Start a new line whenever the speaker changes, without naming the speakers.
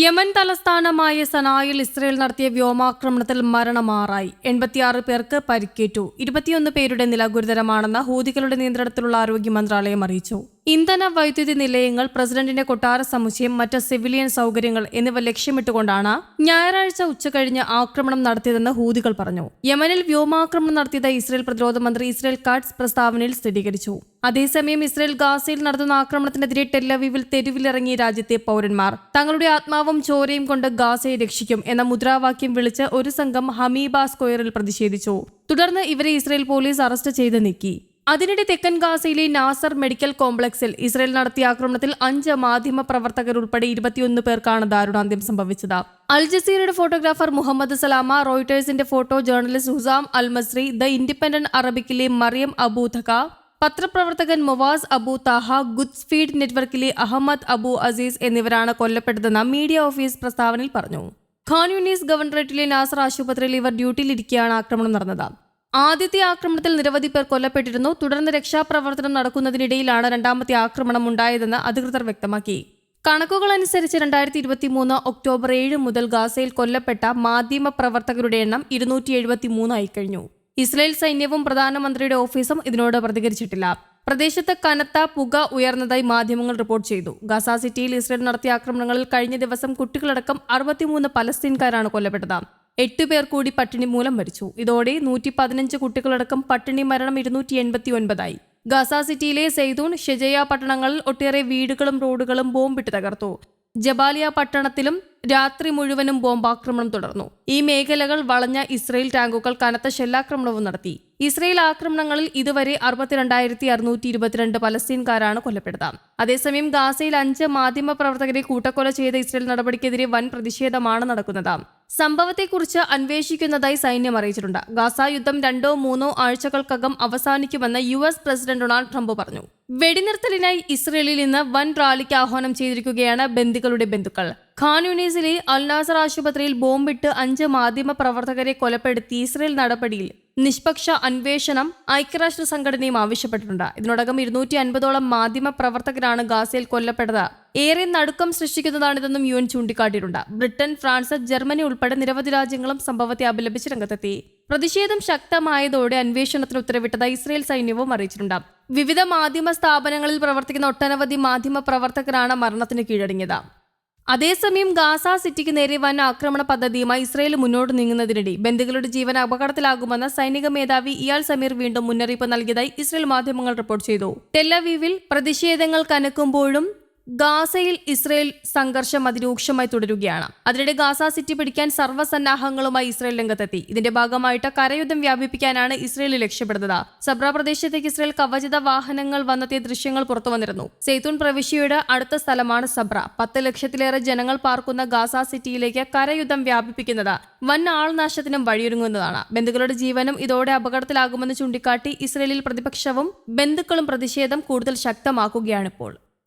Yemen തലസ്ഥാനമായ സനായിൽ Israel നടത്തിയ വ്യോമാക്രമണത്തിൽ മരണമാറായി എൺപത്തിയാറ് പേർക്ക് പരിക്കേറ്റു. ഇരുപത്തിയൊന്ന് പേരുടെ നില ഗുരുതരമാണെന്ന് ഹൂതികളുടെ നിയന്ത്രണത്തിലുള്ള ആരോഗ്യ മന്ത്രാലയം അറിയിച്ചു. ഇന്ധന വൈദ്യുതി നിലയങ്ങൾ പ്രസിഡന്റിന്റെ കൊട്ടാര സമുച്ചയം മറ്റ് സിവിലിയൻ സൗകര്യങ്ങൾ എന്നിവ ലക്ഷ്യമിട്ടുകൊണ്ടാണ് ഞായറാഴ്ച ഉച്ചകഴിഞ്ഞ് ആക്രമണം നടത്തിയതെന്ന് ഹൂതികൾ പറഞ്ഞു. യമനിൽ വ്യോമാക്രമണം നടത്തിയത് ഇസ്രയേൽ പ്രതിരോധ മന്ത്രി ഇസ്രയേൽ കാട്സ് പ്രസ്താവനയിൽ സ്ഥിരീകരിച്ചു. അതേസമയം ഇസ്രയേൽ ഗാസയിൽ നടത്തുന്ന ആക്രമണത്തിനെതിരെ ടെല്ലവീവിൽ തെരുവിലിറങ്ങിയ രാജ്യത്തെ പൗരന്മാർ തങ്ങളുടെ ആത്മാവും ചോരയും കൊണ്ട് ഗാസയെ രക്ഷിക്കും എന്ന മുദ്രാവാക്യം വിളിച്ച് ഒരു സംഘം ഹമീബ സ്ക്വയറിൽ പ്രതിഷേധിച്ചു. തുടർന്ന് ഇവരെ ഇസ്രയേൽ പോലീസ് അറസ്റ്റ് ചെയ്ത് നീക്കി. അതിനിടെ തെക്കൻ ഗാസയിലെ നാസർ മെഡിക്കൽ കോംപ്ലക്സിൽ ഇസ്രയേൽ നടത്തിയ ആക്രമണത്തിൽ അഞ്ച് മാധ്യമ പ്രവർത്തകർ ഉൾപ്പെടെ ഇരുപത്തിയൊന്ന് പേർക്കാണ് ദാരുണാന്ത്യം സംഭവിച്ചത്. അൽ ജസീറയുടെ photographer Muhammad Salama റോയിട്ടേഴ്സിന്റെ photo journalist Hussam al Masri the Independent അറബിക്കിലെ Mariam അബൂധക പത്രപ്രവർത്തകൻ Moaz Abu Taha Quds Feed നെറ്റ്വർക്കിലെ അഹമ്മദ് അബു അസീസ് എന്നിവരാണ് കൊല്ലപ്പെട്ടതെന്ന് മീഡിയ ഓഫീസ് പ്രസ്താവനയിൽ പറഞ്ഞു. ഖാൻ യൂണീസ് ഗവർണറേറ്റിലെ നാസർ ആശുപത്രിയിൽ ഇവർ ഡ്യൂട്ടിയിലിരിക്കെയാണ് ആക്രമണം നടന്നത്. ആദ്യത്തെ ആക്രമണത്തിൽ നിരവധി പേർ കൊല്ലപ്പെട്ടിരുന്നു. തുടർന്ന് രക്ഷാപ്രവർത്തനം നടക്കുന്നതിനിടയിലാണ് രണ്ടാമത്തെ ആക്രമണം ഉണ്ടായതെന്ന് അധികൃതർ വ്യക്തമാക്കി. കണക്കുകൾ അനുസരിച്ച് രണ്ടായിരത്തി ഇരുപത്തി മൂന്ന് ഒക്ടോബർ ഏഴ് മുതൽ ഗാസയിൽ കൊല്ലപ്പെട്ട മാധ്യമ പ്രവർത്തകരുടെ എണ്ണം ഇരുന്നൂറ്റി എഴുപത്തി മൂന്നായി കഴിഞ്ഞു. ഇസ്രായേൽ സൈന്യവും പ്രധാനമന്ത്രിയുടെ ഓഫീസും ഇതിനോട് പ്രതികരിച്ചിട്ടില്ല. പ്രദേശത്ത് കനത്ത പുക ഉയർന്നതായി മാധ്യമങ്ങൾ റിപ്പോർട്ട് ചെയ്തു. ഗസ സിറ്റിയിൽ ഇസ്രയേൽ നടത്തിയ ആക്രമണങ്ങളിൽ കഴിഞ്ഞ ദിവസം കുട്ടികളടക്കം അറുപത്തിമൂന്ന് പലസ്തീൻകാരാണ് കൊല്ലപ്പെട്ടത്. എട്ട് പേർ കൂടി പട്ടിണി മൂലം മരിച്ചു. ഇതോടെ നൂറ്റി പതിനഞ്ച് കുട്ടികളടക്കം പട്ടിണി മരണം ഇരുന്നൂറ്റി എൺപത്തി ഒൻപതായി ഗസ സിറ്റിയിലെ സെയ്തൂൺ ഷെജയ പട്ടണങ്ങളിൽ ഒട്ടേറെ വീടുകളും റോഡുകളും ബോംബിട്ട് തകർത്തു. ജബാലിയ പട്ടണത്തിലും രാത്രി മുഴുവനും ബോംബാക്രമണം തുടർന്നു. ഈ മേഖലകൾ വളഞ്ഞ ഇസ്രയേൽ ടാങ്കുകൾ കനത്ത ഷെല്ലാക്രമണവും നടത്തി. ഇസ്രയേൽ ആക്രമണങ്ങളിൽ ഇതുവരെ അറുപത്തിരണ്ടായിരത്തി അറുന്നൂറ്റി ഇരുപത്തിരണ്ട് പലസ്തീൻകാരാണ് കൊല്ലപ്പെട്ടത്. അതേസമയം ഗാസയിൽ അഞ്ച് മാധ്യമ പ്രവർത്തകരെ കൂട്ടക്കൊല ചെയ്ത ഇസ്രയേൽ നടപടിക്കെതിരെ വൻ പ്രതിഷേധമാണ് നടക്കുന്നത്. സംഭവത്തെക്കുറിച്ച് അന്വേഷിക്കുന്നതായി സൈന്യം അറിയിച്ചിട്ടുണ്ട്. ഗാസ യുദ്ധം രണ്ടോ മൂന്നോ ആഴ്ചകൾക്കകം അവസാനിക്കുമെന്ന് U S president Donald Trump പറഞ്ഞു. വെടിനിർത്തലിനായി ഇസ്രയേലിൽ നിന്ന് വൻ റാലിക്ക് ആഹ്വാനം ചെയ്തിരിക്കുകയാണ് ബന്ധുക്കളുടെ ബന്ധുക്കൾ. ഖാൻ യൂണീസിലെ അൽനാസർ ആശുപത്രിയിൽ ബോംബിട്ട് അഞ്ച് മാധ്യമ പ്രവർത്തകരെ കൊലപ്പെടുത്തി ഇസ്രയേൽ നടപടിയിൽ നിഷ്പക്ഷ അന്വേഷണം ഐക്യരാഷ്ട്ര സംഘടനയും ആവശ്യപ്പെട്ടിട്ടുണ്ട്. ഇതിനോടകം ഇരുന്നൂറ്റി അൻപതോളം മാധ്യമ പ്രവർത്തകരാണ് ഗാസയിൽ കൊല്ലപ്പെട്ടത്. ഏറെ നടുക്കം സൃഷ്ടിക്കുന്നതാണിതെന്നും യു എൻ ചൂണ്ടിക്കാട്ടിയിട്ടുണ്ട്. ബ്രിട്ടൻ ഫ്രാൻസ് ജർമ്മനി ഉൾപ്പെടെ നിരവധി രാജ്യങ്ങളും സംഭവത്തെ അപലപിച്ച് രംഗത്തെത്തി. പ്രതിഷേധം ശക്തമായതോടെ അന്വേഷണത്തിന് ഉത്തരവിട്ടത് ഇസ്രയേൽ സൈന്യവും അറിയിച്ചിട്ടുണ്ട്. വിവിധ മാധ്യമ സ്ഥാപനങ്ങളിൽ പ്രവർത്തിക്കുന്ന ഒട്ടനവധി മാധ്യമ പ്രവർത്തകരാണ് മരണത്തിന് കീഴടങ്ങിയത്. അതേസമയം ഗാസ സിറ്റിക്ക് നേരെ വൻ ആക്രമണ പദ്ധതിയുമായി ഇസ്രയേൽ മുന്നോട്ട് നീങ്ങുന്നതിനിടെ ബന്ധുക്കളുടെ ജീവൻ അപകടത്തിലാകുമെന്ന് സൈനിക മേധാവി ഇയാൾ സമീർ വീണ്ടും മുന്നറിയിപ്പ് നൽകിയതായി ഇസ്രയേൽ മാധ്യമങ്ങൾ റിപ്പോർട്ട് ചെയ്തു. ടെല്ലവീവിൽ പ്രതിഷേധങ്ങൾ കനക്കുമ്പോഴും ഗാസയിൽ ഇസ്രയേൽ സംഘർഷം അതിരൂക്ഷമായി തുടരുകയാണ്. അതിനിടെ ഗാസ സിറ്റി പിടിക്കാൻ സർവസന്നാഹങ്ങളുമായി ഇസ്രയേൽ രംഗത്തെത്തി. ഇതിന്റെ ഭാഗമായിട്ട് കരയുദ്ധം വ്യാപിപ്പിക്കാനാണ് ഇസ്രയേൽ ലക്ഷ്യപ്പെടുന്നത്. സബ്ര പ്രദേശത്തേക്ക് ഇസ്രയേൽ കവചിത വാഹനങ്ങൾ വന്നെത്തിയ ദൃശ്യങ്ങൾ പുറത്തുവന്നിരുന്നു. വന്നിരുന്നു സെയ്ത്തൂൺ പ്രവിശ്യയുടെ അടുത്ത സ്ഥലമാണ് സബ്ര. പത്ത് ലക്ഷത്തിലേറെ ജനങ്ങൾ പാർക്കുന്ന ഗാസ സിറ്റിയിലേക്ക് കരയുദ്ധം വ്യാപിപ്പിക്കുന്നത് വൻ ആൾനാശത്തിനും വഴിയൊരുങ്ങുന്നതാണ്. ബന്ധുക്കളുടെ ജീവനും ഇതോടെ അപകടത്തിലാകുമെന്ന് ചൂണ്ടിക്കാട്ടി ഇസ്രയേലിൽ പ്രതിപക്ഷവും ബന്ധുക്കളും പ്രതിഷേധം കൂടുതൽ ശക്തമാക്കുകയാണിപ്പോൾ.